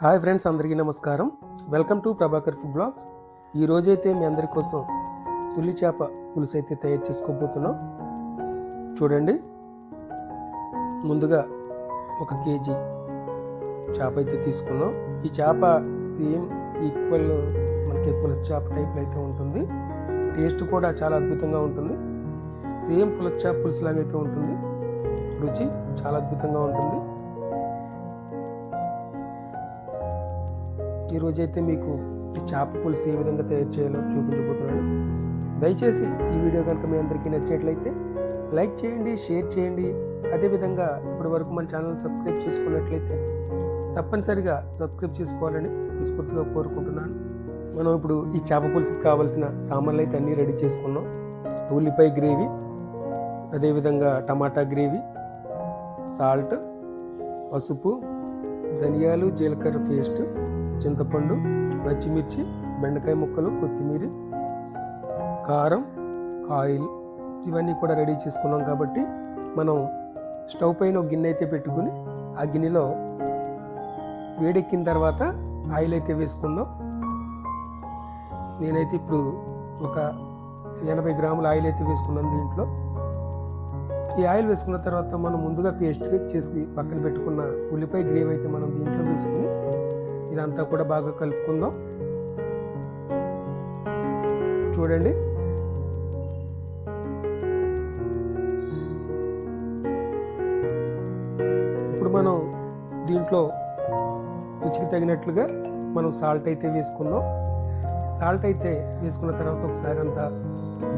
Hi friends అందరికీ నమస్కారం. Welcome to Prabhakar food blogs. ఈ రోజైతే మీ అందరి కోసం తుల్లి చేప పులుసు అయితే తయారు చేసుకోబోతున్నాం. చూడండి. ముందుగా ఒక కేజీ చేప అయితే తీసుకున్నాం. ఈ చేప సేమ్ ఈక్వల్ మనకి పులుసు చేప టైప్లో అయితే ఉంటుంది. టేస్ట్ కూడా చాలా అద్భుతంగా ఉంటుంది. సేమ్ పులుసు చేప పులుసులాగైతే ఉంటుంది. రుచి చాలా అద్భుతంగా ఉంటుంది. ఈరోజైతే మీకు ఈ చేప పులుసు ఏ విధంగా తయారు చేయాలో చూపించబోతున్నాను. దయచేసి ఈ వీడియో కనుక మీ అందరికీ నచ్చినట్లయితే లైక్ చేయండి షేర్ చేయండి. అదేవిధంగా ఇప్పటి వరకు మన ఛానల్ సబ్స్క్రైబ్ చేసుకున్నట్లయితే తప్పనిసరిగా సబ్స్క్రైబ్ చేసుకోవాలని మనస్ఫూర్తిగా కోరుకుంటున్నాను. మనం ఇప్పుడు ఈ చేప పులుసుకి కావాల్సిన సామాన్లు అయితే అన్నీ రెడీ చేసుకున్నాం. ఉల్లిపాయ గ్రేవీ అదేవిధంగా టమాటా గ్రేవీ సాల్ట్ పసుపు ధనియాలు జీలకర్ర పేస్ట్ చింతపండు పచ్చిమిర్చి బెండకాయ ముక్కలు కొత్తిమీర కారం ఆయిల్ ఇవన్నీ కూడా రెడీ చేసుకున్నాం కాబట్టి మనం స్టవ్ పైన ఒక గిన్నె అయితే పెట్టుకుని ఆ గిన్నెలో వేడెక్కిన తర్వాత ఆయిల్ అయితే వేసుకుందాం. నేనైతే ఇప్పుడు ఒక ఎనభై గ్రాముల ఆయిల్ అయితే వేసుకున్నాను దీంట్లో. ఈ ఆయిల్ వేసుకున్న తర్వాత మనం ముందుగా పేస్ట్ చేసి పక్కన పెట్టుకున్న ఉల్లిపాయ గ్రేవ్ అయితే మనం దీంట్లో వేసుకుని ఇదంతా కూడా బాగా కలుపుకుందాం. చూడండి. ఇప్పుడు మనం దీంట్లో రుచికి తగినట్లుగా మనం సాల్ట్ అయితే వేసుకుందాం. సాల్ట్ అయితే వేసుకున్న తర్వాత ఒకసారి అంతా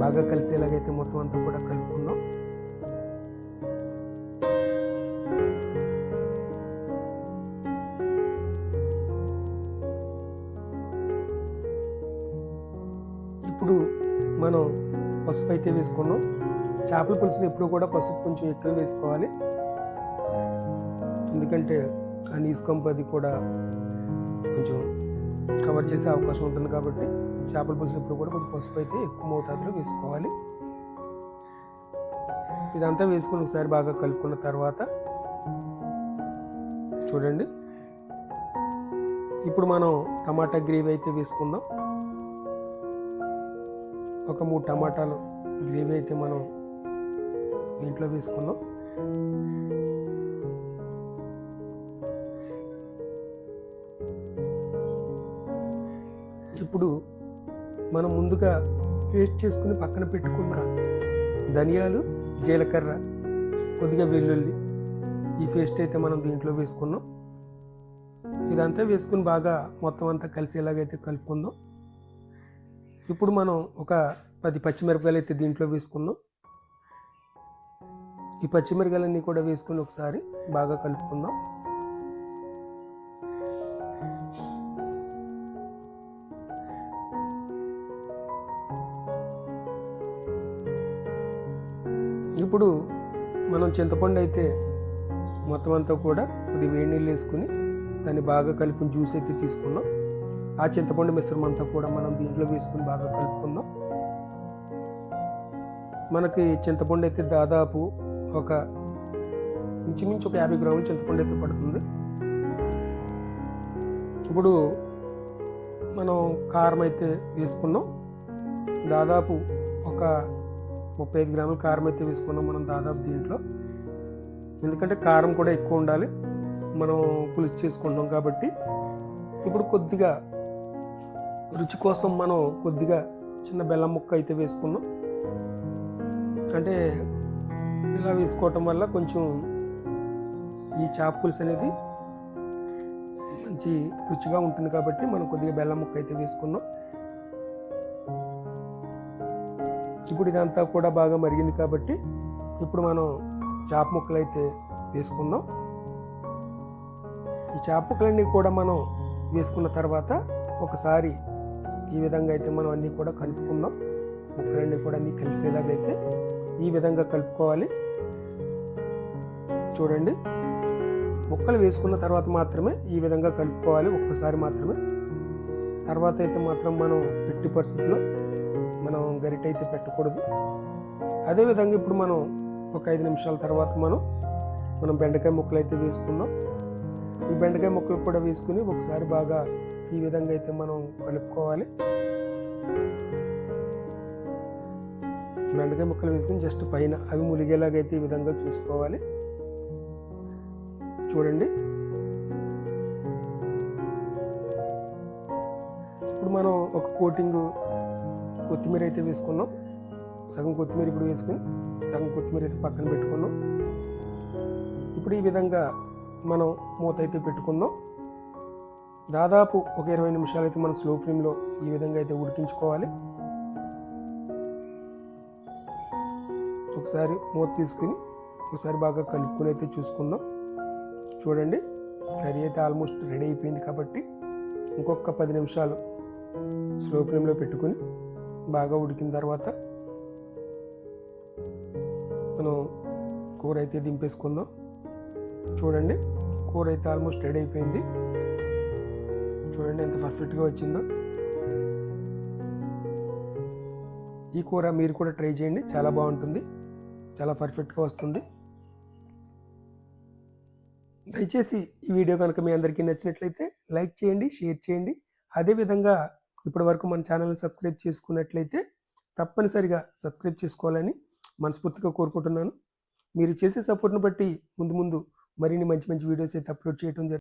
బాగా కలిసేలాగైతే మొత్తం అంతా కూడా కలుపుకుందాం. ఇప్పుడు మనం పసుపు అయితే వేసుకున్నాం. చేపల పులుసులు ఎప్పుడు కూడా పసుపు కొంచెం ఎక్కువ వేసుకోవాలి. ఎందుకంటే ఆ నీసుకంపు అది కూడా కొంచెం కవర్ చేసే అవకాశం ఉంటుంది కాబట్టి చేపల పులుసు ఎప్పుడు కూడా కొంచెం పసుపు అయితే ఎక్కువ మోతాదులో వేసుకోవాలి. ఇదంతా వేసుకుని ఒకసారి బాగా కలుపుకున్న తర్వాత చూడండి. ఇప్పుడు మనం టమాటా గ్రేవీ అయితే వేసుకుందాం. ఒక మూడు టమాటాలు గ్రేవీ అయితే మనం దీంట్లో వేసుకుందాం ఇప్పుడు మనం ముందుగా పేస్ట్ చేసుకుని పక్కన పెట్టుకున్న ధనియాలు జీలకర్ర కొద్దిగా వెల్లుల్లి ఈ పేస్ట్ అయితే మనం దీంట్లో వేసుకున్నాం. ఇదంతా వేసుకుని బాగా మొత్తం అంతా కలిసేలాగైతే కలుపుకుందాం. ఇప్పుడు మనం ఒక పది పచ్చిమిరపకాయలు అయితే దీంట్లో వేసుకుందాం. ఈ పచ్చిమిరపకాయలన్నీ కూడా వేసుకుని ఒకసారి బాగా కలుపుకుందాం. ఇప్పుడు మనం చింతపండు అయితే మొత్తం అంతా కూడా కొద్ది వేడి నీళ్ళు వేసుకుని దాన్ని బాగా కలిపి జ్యూస్ అయితే తీసుకుందాం. ఆ చింతపండు మిశ్రమం అంతా కూడా మనం దీంట్లో వేసుకుని బాగా కలుపుకుందాం. మనకి చింతపండు అయితే దాదాపు ఒక ఇంచుమించు ఒక యాభై గ్రాములు చింతపండు అయితే పడుతుంది. ఇప్పుడు మనం కారం అయితే వేసుకున్నాం. దాదాపు ఒక ముప్పై ఐదు గ్రాముల కారం అయితే వేసుకున్నాం మనం దాదాపు దీంట్లో. ఎందుకంటే కారం కూడా ఎక్కువ ఉండాలి. మనం పులుసు చేసుకుంటాం కాబట్టి. ఇప్పుడు కొద్దిగా రుచి కోసం మనం కొద్దిగా చిన్న బెల్లం ముక్క అయితే వేసుకున్నాం. అంటే ఇలా వేసుకోవటం వల్ల కొంచెం ఈ చేప పులుసు అనేది మంచి రుచిగా ఉంటుంది కాబట్టి మనం కొద్దిగా బెల్లం ముక్క అయితే వేసుకున్నాం. ఇప్పుడు ఇదంతా కూడా బాగా మరిగింది కాబట్టి ఇప్పుడు మనం చేప ముక్కలు అయితే వేసుకుందాం ఈ చేప ముక్కలన్నీ కూడా మనం వేసుకున్న తర్వాత ఒకసారి ఈ విధంగా అయితే మనం అన్నీ కూడా కలుపుకుందాం. ముక్కలన్నీ కూడా అన్నీ కలిసేలాగైతే ఈ విధంగా కలుపుకోవాలి. చూడండి. ముక్కలు వేసుకున్న తర్వాత మాత్రమే ఈ విధంగా కలుపుకోవాలి ఒక్కసారి మాత్రమే. తర్వాత అయితే మాత్రం మనం పెట్టి పరిస్థితిలో మనం గరిట అయితే పెట్టకూడదు. అదేవిధంగా ఇప్పుడు మనం ఒక ఐదు నిమిషాల తర్వాత మనం మనం బెండకాయ ముక్కలు అయితే వేసుకుందాం. ఈ బెండకాయ ముక్కలు కూడా వేసుకుని ఒకసారి బాగా ఈ విధంగా అయితే మనం కలుపుకోవాలి. బెండకాయ ముక్కలు వేసుకుని జస్ట్ పైన అవి ములిగేలాగైతే ఈ విధంగా చూసుకోవాలి. చూడండి. ఇప్పుడు మనం ఒక కోటింగ్ కొత్తిమీర అయితే వేసుకున్నాం. సగం కొత్తిమీర ఇప్పుడు వేసుకుని సగం కొత్తిమీర అయితే పక్కన పెట్టుకున్నాం. ఇప్పుడు ఈ విధంగా మనం మూత అయితే పెట్టుకుందాం. దాదాపు ఒక ఇరవై నిమిషాలు అయితే మనం స్లో ఫ్లేమ్లో ఈ విధంగా అయితే ఉడికించుకోవాలి. ఒకసారి మూత తీసుకుని ఒకసారి బాగా కలుపుకొని అయితే చూసుకుందాం. చూడండి కర్రీ అయితే ఆల్మోస్ట్ రెడీ అయిపోయింది కాబట్టి ఇంకొక పది నిమిషాలు స్లో ఫ్లేమ్లో పెట్టుకుని బాగా ఉడికిన తర్వాత మనం కూర అయితే దింపేసుకుందాం. చూడండి కూర అయితే ఆల్మోస్ట్ రెడీ అయిపోయింది. చూడండి ఎంత పర్ఫెక్ట్గా వచ్చిందో. ఈ కూర మీరు కూడా ట్రై చేయండి. చాలా బాగుంటుంది. చాలా పర్ఫెక్ట్గా వస్తుంది. దయచేసి ఈ వీడియో కనుక మీ అందరికీ నచ్చినట్లయితే లైక్ చేయండి షేర్ చేయండి. అదేవిధంగా ఇప్పటి వరకు మన ఛానల్ని సబ్స్క్రైబ్ చేసుకున్నట్లయితే తప్పనిసరిగా సబ్స్క్రైబ్ చేసుకోవాలని మనస్ఫూర్తిగా కోరుకుంటున్నాను. మీరు చేసే సపోర్ట్ని బట్టి ముందు ముందు మరిన్ని మంచి మంచి వీడియోస్ అయితే అప్లోడ్ చేయడం జరుగుతుంది.